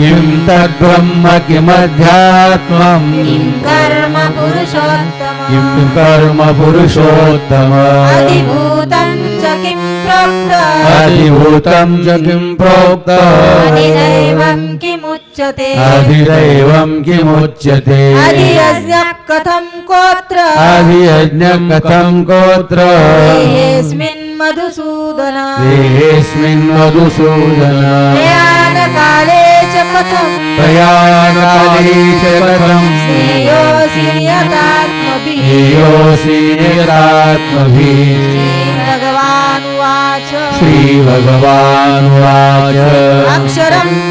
किं तद्ब्रह्म किमध्यात्मम् किं कर्म पुरुषोत्तम किं कर्म पुरुषोत्तम अधिभूतं च किं प्रोक्त अधिभूतं च किं प्रोक्त अधिदैवं किमुच्यते अधिदैवं किमुच्यते अधियज्ञः कथं कोत्र अधियज्ञ कथं कोत्र देहेऽस्मिन् मधुसूदन देहेऽस्मिन् मधुसूदन प्रयाणकाले पथम् भयानकालीश पथम् श्रेयोऽसि नियतात्मभिः श्रेयोऽसि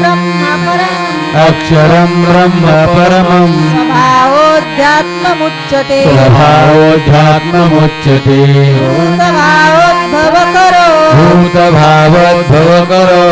ब्रह्म परम। अक्षरम् ब्रह्म करो स्वभावोऽध्यात्ममुच्यते स्वभावोऽध्यात्ममुच्यते भूतभावोद्भवकरो।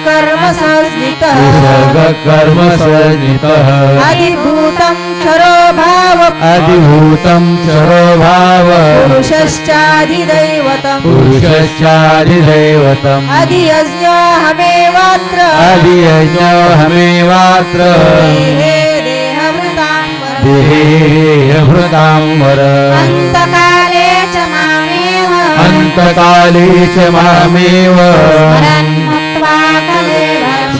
संस्थितः विसर्गकर्म सन्नितः अधिभूतं क्षरो भाव अधिभूतं क्षरो भाव पुरुषश्चाधिदैवतम्। पुरुषश्चाधिदैवतम्। अधियज्ञोऽहमेवात्र अधियज्ञोऽहमेवात्र देहे देहभृतां वर देहेहृतां वर अन्तकाले च मामेव। अन्तकाले च मामेव।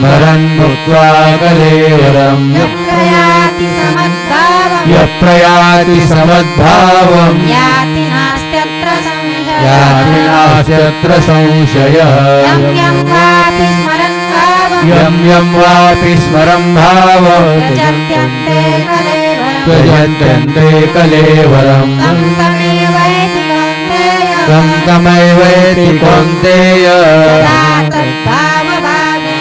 कलेवरम् स्मरन् मुक्त्वा कलेवरम् यप्रयाति समद्भावम् यः प्रयाति समद्भावम् याति नास्त्यत्र संशयः याति नास्त्यत्र संशयः यं यं वापि स्मरन् भावम् यं यं वापि स्मरं भावम् प्रचत्यन्ते कलेवरम् त्यजन्ते कलेवरम् तं तमेवैति कौन्तेय तं तमैवेति कौन्तेय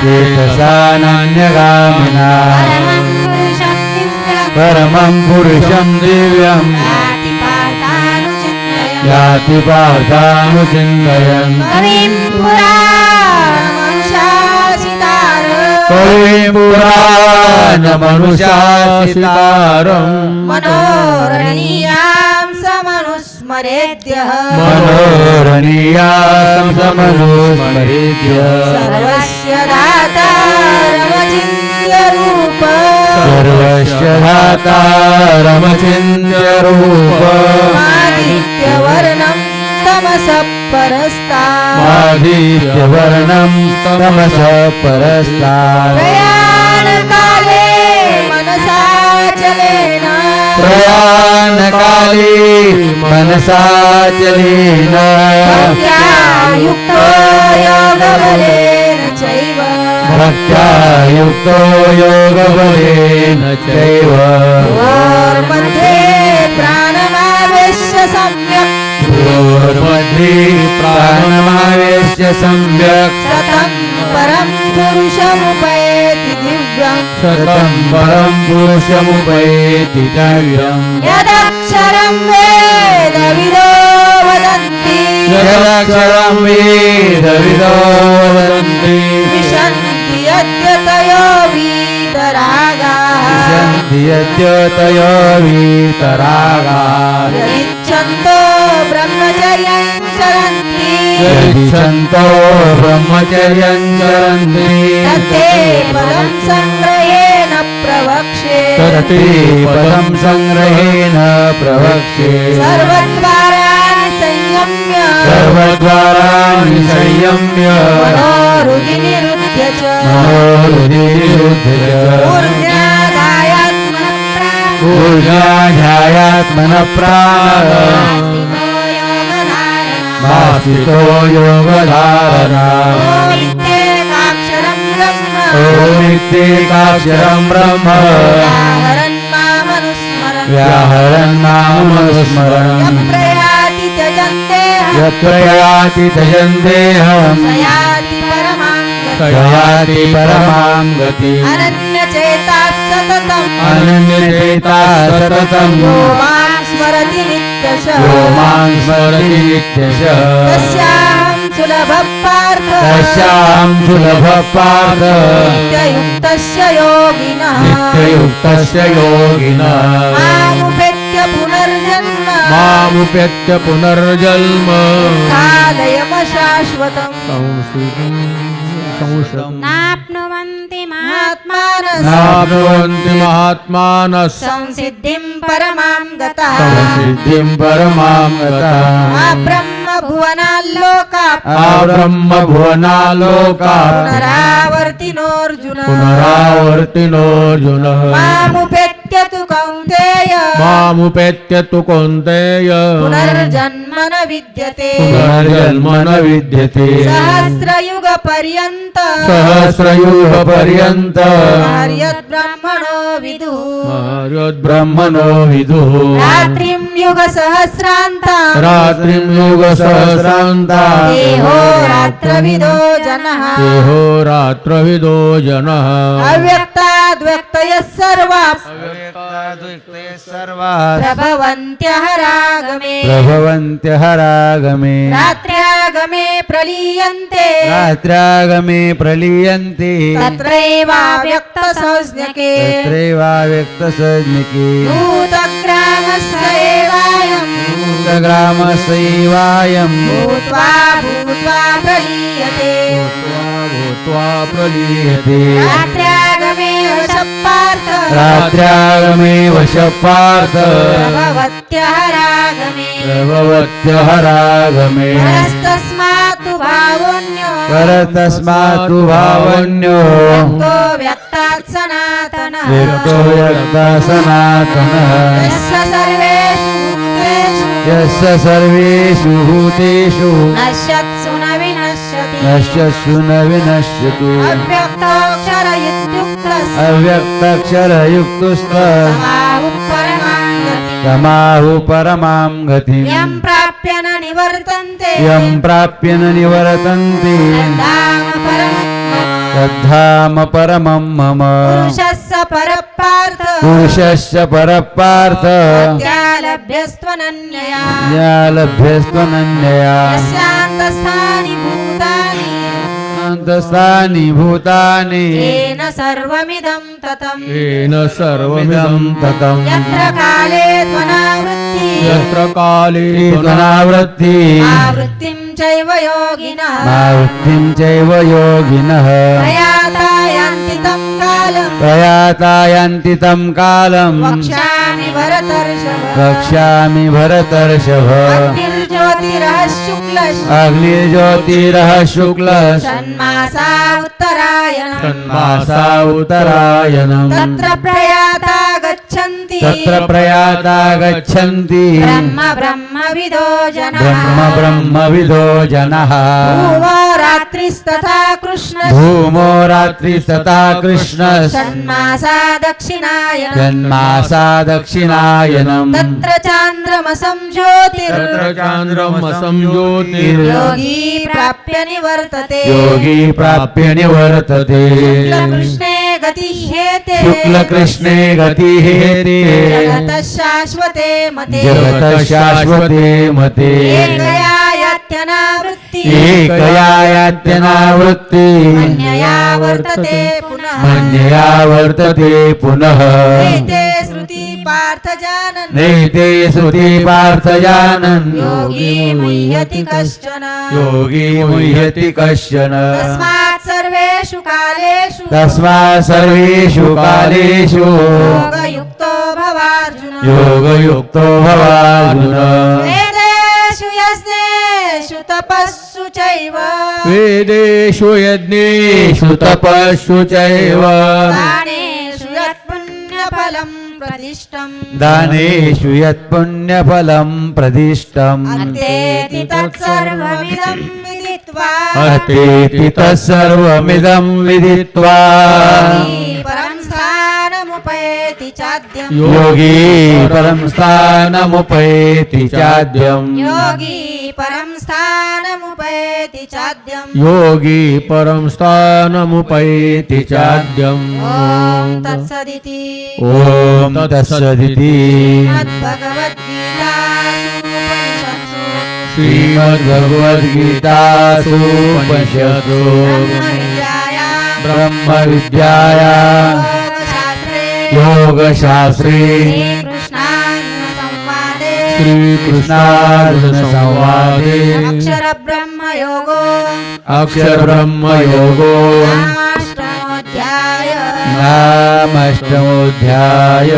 अभ्यासयोगयुक्तेन चेतसा नान्यगामिना चेतसा नान्यगामिना परमं पुरुषं दिव्यम् याति पार्थानुचिन्तयन् कविं पुराणमनुशासितारम् मनोरणीयां स्मरेद्यः मनोरणीयां समनो मरेद्य सर्वस्य दाता रमचिन्द्ररूप सर्वस्य दाता रमचिन्द्ररूप आदित्यवर्णं तमस परस्ता आदित्यवर्णं तमस परस्तार प्रयाणकाले मनसाचलेन भक्त्या युक्तो योगबलेन चैव। भक्त्या युक्तो योगबलेन चैव। भोर्मध्ये प्राणमावेश्य सम्यक्। भूर्मध्ये प्राणमावेश्य सम्यक्। सतं परं पुरुषमुपैति दिव्यम् शतं परं पुरुषमुपैति दिव्यम् यदक्षरं वेदविदो वदन्ति यदक्षरं वेदविदो वदन्ति विशन्ति यद्यतयो वीतरागाः सन्ति यद्यतयो वीतरागाः यदिच्छन्तो ब्रह्मचर्यं यदिच्छन्तो ब्रह्मचर्यं चरन्ति तत्ते पदं सङ्ग्रहेण प्रवक्ष्ये। तत्ते पदं सङ्ग्रहेण प्रवक्ष्ये। सर्वद्वाराणि संयम्य। सर्वद्वाराणि संयम्य। मनोहृदि निरुध्य च। मनोहृदिरुध्य ऊर्ध्याधायात्मनः प्राणः ऊर्जाध्यायात्मनः प्राणः स्थितो योगधारणा ओमित्येकाक्षरं ब्रह्म। व्याहरन् मामनुस्मरन् यत्र याति परमां। याति परमां गतिम् अनन्यचेताः सततम्। अनन्यचेता सततम्। नित्यशः यो मां स्मरति नित्यशः तस्याहं सुलभः पार्थ तस्यां सुलभ पार्थ नित्ययुक्तस्य योगिनः। नित्ययुक्तस्य योगिनः। मामुपेत्य पुनर्जन्म। मामुपेत्य पुनर्जन्म। कालयमशाश्वतम्। नाप्नुवन्ति महात्मानः संसिद्धिं परमां गतः। सिद्धिं परमां गतः। ब्रह्मभुवनाल्लोका ब्रह्मभुवनालोका पुनरावर्तिनोऽर्जुन। पुनरावर्तिनोऽर्जुनः। मामुपेत्य तु कौन्तेय मामुपेत्य तु कौन्तेय पुनर्जन्म न विद्यते। पुनर्जन्म न विद्यते। सहस्रयुगपर्यन्त। सहस्रयुगपर्यन्त। हर्यद्ब्रह्मणो विदुः। ब्रह्मणो विदुः। रात्रिं युगसहस्रान्ता। रात्रिं युगसहस्रान्ता। देहो रात्रविदो जनः। देहो रात्रविदो जनः। अव्यक्ताद्व्यक्तयः सर्वा। सर्वाः। प्रभवन्त्यः रागमे प्रभवन्त्यः रागमे रात्र्यागमे प्रलीयन्ते। रात्र्यागमे प्रलीयन्ते। तत्रैवाव्यक्तसंज्ञके। तत्रैवाव्यक्तसज्ञके। भूतग्रामस्य एवायम् ग्रामसैवायम् भूत्वा भूत्वा प्रलीयते। भूत्वा प्रलीयते। रात्र्यागमे वशपार्थ रात्र्यागमे वशपार्थ प्रभवत्यः रागमे प्रभवत्यः रागमे परस्तस्मात् तु भावोऽन्यो परतस्मात् भावन्यो व्यक्तो व्यक्तात् सनातनः। यस्य सर्वेषु भूतेषु। यस्य सर्वेषु भूतेषु। नश्यत्सु न विनश्यति। नश्यत्सु न विनश्यतु। इत्युक्तः अव्यक्तक्षरयुक्तस्त परमाङ्गति तमाहु परमां गतिम् यं प्राप्य न निवर्तन्ते यं प्राप्य न निवर्तन्ति धाम परमं मम तद्धाम परमं मम पुरुषस्य परपार्थ पुरुषस्य परपार्थ त्यालभ्यस्त्वनन्यया या लभ्यस्त्वनन्यया यस्यान्तस्थानि भूतानि अन्तस्थानि भूतानि। येन सर्वमिदं ततम्। येन सर्वमिदं ततम्। यत्र काले त्वनावृत्ति। यत्र काले त्वनावृत्ति। आवृत्तिं चैव योगिनः। मावृत्तिं चैव योगिनः। प्रयाता यान्ति तं कालम्। प्रयाता यान्ति तं कालम्। वक्ष्यामि भरतर्षभ। वक्ष्यामि भरतर्षभ। अग्निर्ज्योतिरः अग्निज्योतिरः शुक्लः। षण्मासा उत्तरायणम्। षण्मासा उत्तरायणम्। तत्र प्रयाता गच्छन्ति। तत्र प्रयाता गच्छन्ति ब्रह्म ब्रह्मविदो जनाः। ब्रह्म ब्रह्मविदो जनः। भुवो रात्रिस्तथा कृष्ण। भूमो रात्रिस्तथा कृष्णः। षण्मासा दक्षिणायनम्। जन्मासा दक्षिणायनम्। तत्र चान्द्रमसं ज्योतिर्। तत्र चान्द्रमसं ज्योतिर्। योगी प्राप्य निवर्तते। योगी प्राप्य निवर्तते। कृष्णे गतिह्येते शुक्लकृष्णे गतिः जगतः शाश्वते मते. जगतः शाश्वते मते. एकया यात्यनावृत्ति एकया यात्यनावृत्ति अन्यया वर्तते पुनः. मन्यया वर्तते पुनः. एते श्रुति पार्थ जानन् नैते श्रुति योगी मुह्यति कश्चन. योगी मुह्यति कश्चन. तस्मात् सर्वेषु कालेषु तस्मात् सर्वेषु कालेषु योगयुक्तो भवार्जुन। योगयुक्तो भवार्जुन। वेदेषु यज्ञेषु तपस्सु चैव। वेदेषु यज्ञेषु तपस्सु चैव। दानेषु यत्पुण्यफलं प्रदिष्टम् दानेषु यत्पुण्यफलं प्रदिष्टम् अत्येति तत्सर्वमिदं विदित्वा अतेति तत्सर्वमिदं विदित्वा योगी परं स्थानमुपैति चाद्यम्। योगी परं स्थानमुपैति चाद्यम्। योगी परं स्थानमुपैति चाद्यम्। योगी परं स्थानमुपैति चाद्यम्। ॐ तत्सदिति। ॐ तत्सदिति। श्रीमद्भगवद्गीतासु उपनिषत्सु ब्रह्मविद्यायां योगशास्त्रे श्रीकृष्णार्जुनसंवादे अक्षरब्रह्मयोगो अक्षरब्रह्मयोगो नामष्टमोऽध्याय।